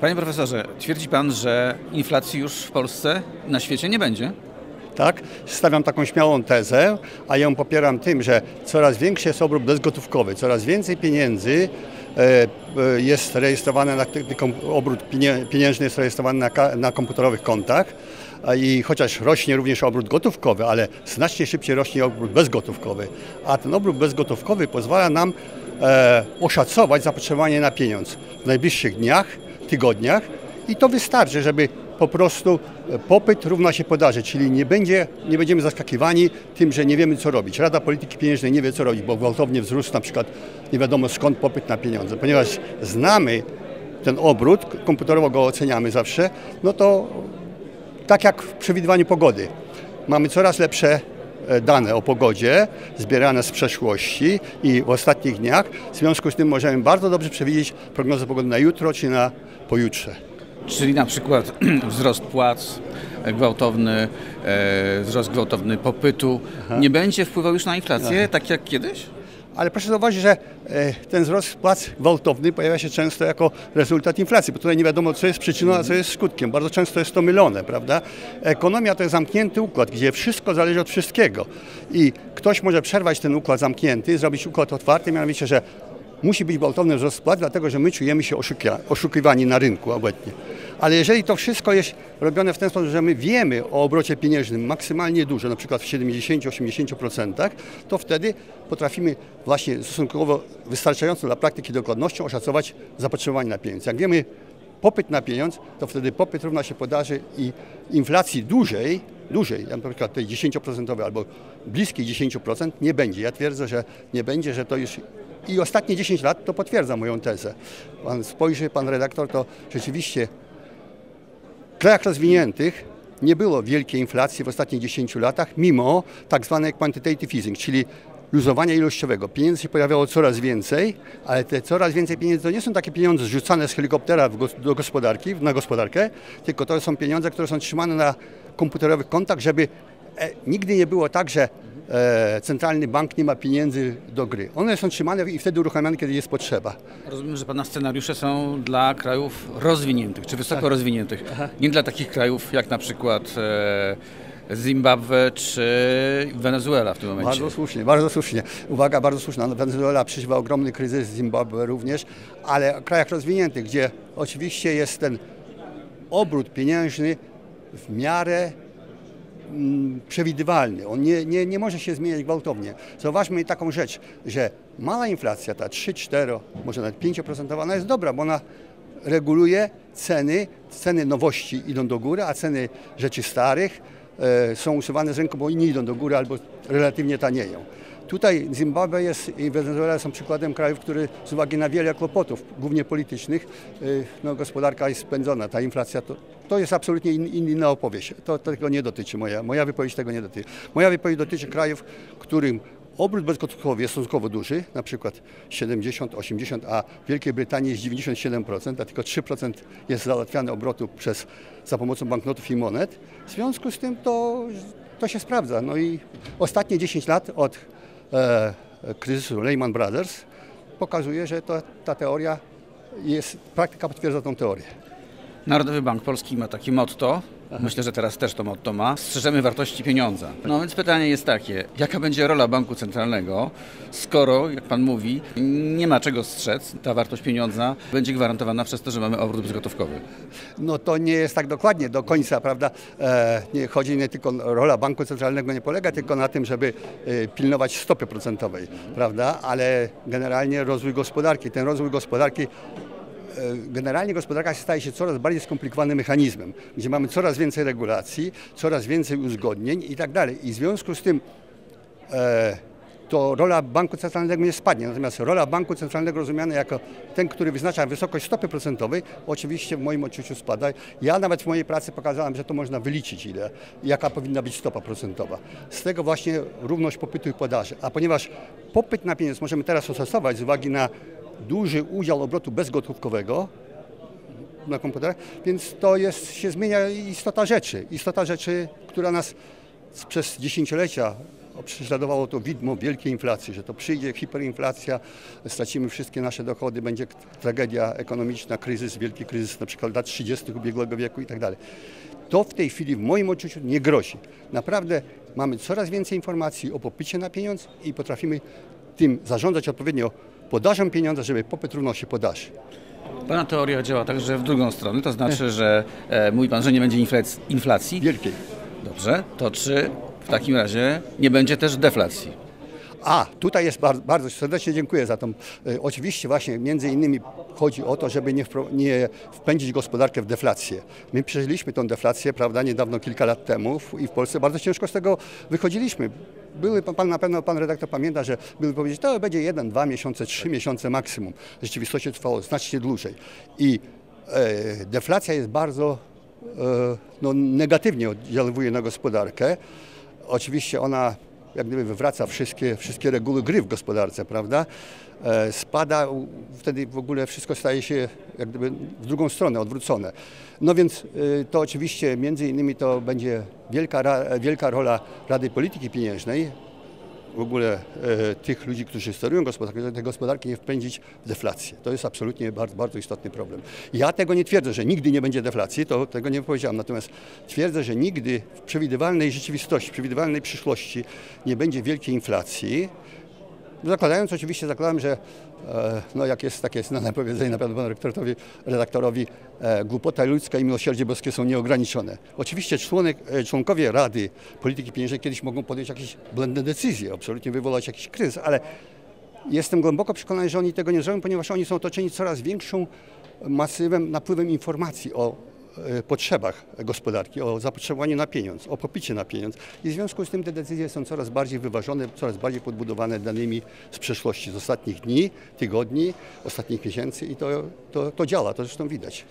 Panie profesorze, twierdzi pan, że inflacji już w Polsce na świecie nie będzie? Tak, stawiam taką śmiałą tezę, a ją popieram tym, że coraz większy jest obrót bezgotówkowy, coraz więcej pieniędzy e, e, jest rejestrowane, na, obrót pieniężny jest rejestrowany na, na komputerowych kontach i chociaż rośnie również obrót gotówkowy, ale znacznie szybciej rośnie obrót bezgotówkowy, a ten obrót bezgotówkowy pozwala nam e, oszacować zapotrzebowanie na pieniądz w najbliższych dniach, tygodniach i to wystarczy, żeby po prostu popyt równa się podaży, czyli nie, będzie, nie będziemy zaskakiwani tym, że nie wiemy co robić. Rada Polityki Pieniężnej nie wie co robić, bo gwałtownie wzrósł na przykład nie wiadomo skąd popyt na pieniądze. Ponieważ znamy ten obrót, komputerowo go oceniamy zawsze, no to tak jak w przewidywaniu pogody. Mamy coraz lepsze e, dane o pogodzie zbierane z przeszłości i w ostatnich dniach. W związku z tym możemy bardzo dobrze przewidzieć prognozę pogody na jutro czy na pojutrze. Czyli na przykład wzrost płac gwałtowny, e, wzrost gwałtowny popytu Aha. nie będzie wpływał już na inflację, Aha. tak jak kiedyś? Ale proszę zauważyć, że e, ten wzrost płac gwałtowny pojawia się często jako rezultat inflacji, bo tutaj nie wiadomo, co jest przyczyną, a co jest skutkiem. Bardzo często jest to mylone, prawda? Ekonomia to jest zamknięty układ, gdzie wszystko zależy od wszystkiego. I ktoś może przerwać ten układ zamknięty, zrobić układ otwarty, mianowicie, że musi być gwałtowny wzrost płac, dlatego że my czujemy się oszukiwani na rynku obecnie. Ale jeżeli to wszystko jest robione w ten sposób, że my wiemy o obrocie pieniężnym maksymalnie dużo, na przykład w 70-80%, to wtedy potrafimy właśnie stosunkowo wystarczająco dla praktyki dokładnością oszacować zapotrzebowanie na pieniądz. Jak wiemy popyt na pieniądz, to wtedy popyt równa się podaży i inflacji dużej, dużej, na przykład tej 10% albo bliskiej 10% nie będzie. Ja twierdzę, że nie będzie, że to już i ostatnie 10 lat to potwierdza moją tezę. Pan spojrzy, pan redaktor, to rzeczywiście krajach rozwiniętych nie było wielkiej inflacji w ostatnich 10 latach, mimo tak zwanej quantitative easing, czyli luzowania ilościowego. Pieniędzy się pojawiało coraz więcej, ale te coraz więcej pieniędzy to nie są takie pieniądze rzucane z helikoptera do gospodarki, na gospodarkę, tylko to są pieniądze, które są trzymane na komputerowych kontach, żeby e, nigdy nie było tak, że centralny bank nie ma pieniędzy do gry. One są trzymane i wtedy uruchamiane, kiedy jest potrzeba. Rozumiem, że Pana scenariusze są dla krajów rozwiniętych, czy wysoko tak. rozwiniętych. Aha. Nie dla takich krajów jak na przykład e, Zimbabwe czy Wenezuela w tym momencie. Bardzo słusznie, bardzo słusznie. Uwaga, bardzo słuszna. No, Wenezuela przeżywa ogromny kryzys, Zimbabwe również, ale w krajach rozwiniętych, gdzie oczywiście jest ten obrót pieniężny w miarę przewidywalny. On nie, nie, nie może się zmieniać gwałtownie. Zauważmy taką rzecz, że mała inflacja, ta 3-4, może nawet 5%, ona jest dobra, bo ona reguluje ceny, ceny nowości idą do góry, a ceny rzeczy starych e, są usuwane z rynku, bo nie idą do góry albo relatywnie tanieją. Tutaj Zimbabwe jest i Wenezuela są przykładem krajów, które z uwagi na wiele kłopotów, głównie politycznych, y, no, gospodarka jest spędzona. Ta inflacja to, to jest absolutnie in, inna opowieść. To, to tego nie dotyczy moja. Moja wypowiedź tego nie dotyczy. Moja wypowiedź dotyczy krajów, którym obrót bezgotówkowy jest stosunkowo duży, na przykład 70, 80, a w Wielkiej Brytanii jest 97%, a tylko 3% jest załatwiane obrotu przez, za pomocą banknotów i monet. W związku z tym to, to się sprawdza. No i ostatnie 10 lat od kryzysu Lehman Brothers pokazuje, że to, ta teoria jest, praktyka potwierdza tą teorię. Narodowy Bank Polski ma takie motto, Myślę, że teraz też to motto ma. Strzeżemy wartości pieniądza. No więc pytanie jest takie, jaka będzie rola banku centralnego, skoro, jak pan mówi, nie ma czego strzec, ta wartość pieniądza będzie gwarantowana przez to, że mamy obrót bezgotówkowy? No to nie jest tak dokładnie do końca, prawda? E, nie, chodzi nie tylko, rola banku centralnego nie polega tylko na tym, żeby e, pilnować stopy procentowej, prawda? Ale generalnie rozwój gospodarki, ten rozwój gospodarki generalnie gospodarka staje się coraz bardziej skomplikowanym mechanizmem, gdzie mamy coraz więcej regulacji, coraz więcej uzgodnień i tak dalej. I w związku z tym e, to rola banku centralnego nie spadnie. Natomiast rola banku centralnego rozumiana jako ten, który wyznacza wysokość stopy procentowej, oczywiście w moim odczuciu spada. Ja nawet w mojej pracy pokazałem, że to można wyliczyć, ile, jaka powinna być stopa procentowa. Z tego właśnie równość popytu i podaży. A ponieważ popyt na pieniądz możemy teraz ostosować z uwagi na duży udział obrotu bezgotówkowego na komputerach, więc to jest, się zmienia istota rzeczy. Istota rzeczy, która nas przez dziesięciolecia prześladowało to widmo wielkiej inflacji, że to przyjdzie hiperinflacja, stracimy wszystkie nasze dochody, będzie tragedia ekonomiczna, kryzys, wielki kryzys na przykład lat 30. ubiegłego wieku i tak dalej. To w tej chwili w moim odczuciu nie grozi. Naprawdę mamy coraz więcej informacji o popycie na pieniądz i potrafimy tym zarządzać odpowiednio podażą pieniądza, żeby popyt równał się podaży. Pana teoria działa także w drugą stronę, to znaczy, że e, mówi Pan, że nie będzie inflac- inflacji. Wielkiej. Dobrze, to czy w takim razie nie będzie też deflacji? A, tutaj jest bardzo, bardzo serdecznie dziękuję za tą. E, oczywiście właśnie między innymi chodzi o to, żeby nie, nie wpędzić gospodarkę w deflację. My przeżyliśmy tą deflację, prawda, niedawno, kilka lat temu i w Polsce bardzo ciężko z tego wychodziliśmy. Były, pan na pewno pan redaktor pamięta, że były powiedzieć, to będzie jeden, dwa miesiące, trzy miesiące maksimum. W rzeczywistości trwało znacznie dłużej. I e, deflacja jest bardzo e, no, negatywnie oddziaływuje na gospodarkę. Oczywiście ona jak gdyby wywraca wszystkie, wszystkie reguły gry w gospodarce, prawda? E, spada, wtedy w ogóle wszystko staje się jak gdyby w drugą stronę, odwrócone. No więc y, to oczywiście między innymi to będzie wielka, wielka rola Rady Polityki Pieniężnej, w ogóle e, tych ludzi, którzy sterują gospodarką, żeby tej gospodarki nie wpędzić w deflację. To jest absolutnie bardzo, bardzo istotny problem. Ja tego nie twierdzę, że nigdy nie będzie deflacji, to tego nie powiedziałem, natomiast twierdzę, że nigdy w przewidywalnej rzeczywistości, przewidywalnej przyszłości nie będzie wielkiej inflacji. Zakładając oczywiście, zakładam, że e, no jak jest takie znane powiedzenie na panu redaktorowi, redaktorowi głupota ludzka i miłosierdzie boskie są nieograniczone. Oczywiście członek, e, członkowie Rady Polityki Pieniężnej kiedyś mogą podjąć jakieś błędne decyzje, absolutnie wywołać jakiś kryzys, ale jestem głęboko przekonany, że oni tego nie zrobią, ponieważ oni są otoczeni coraz większą masywem, napływem informacji o potrzebach gospodarki, o zapotrzebowaniu na pieniądz, o popycie na pieniądz i w związku z tym te decyzje są coraz bardziej wyważone, coraz bardziej podbudowane danymi z przeszłości, z ostatnich dni, tygodni, ostatnich miesięcy i to, to, to działa, to zresztą widać.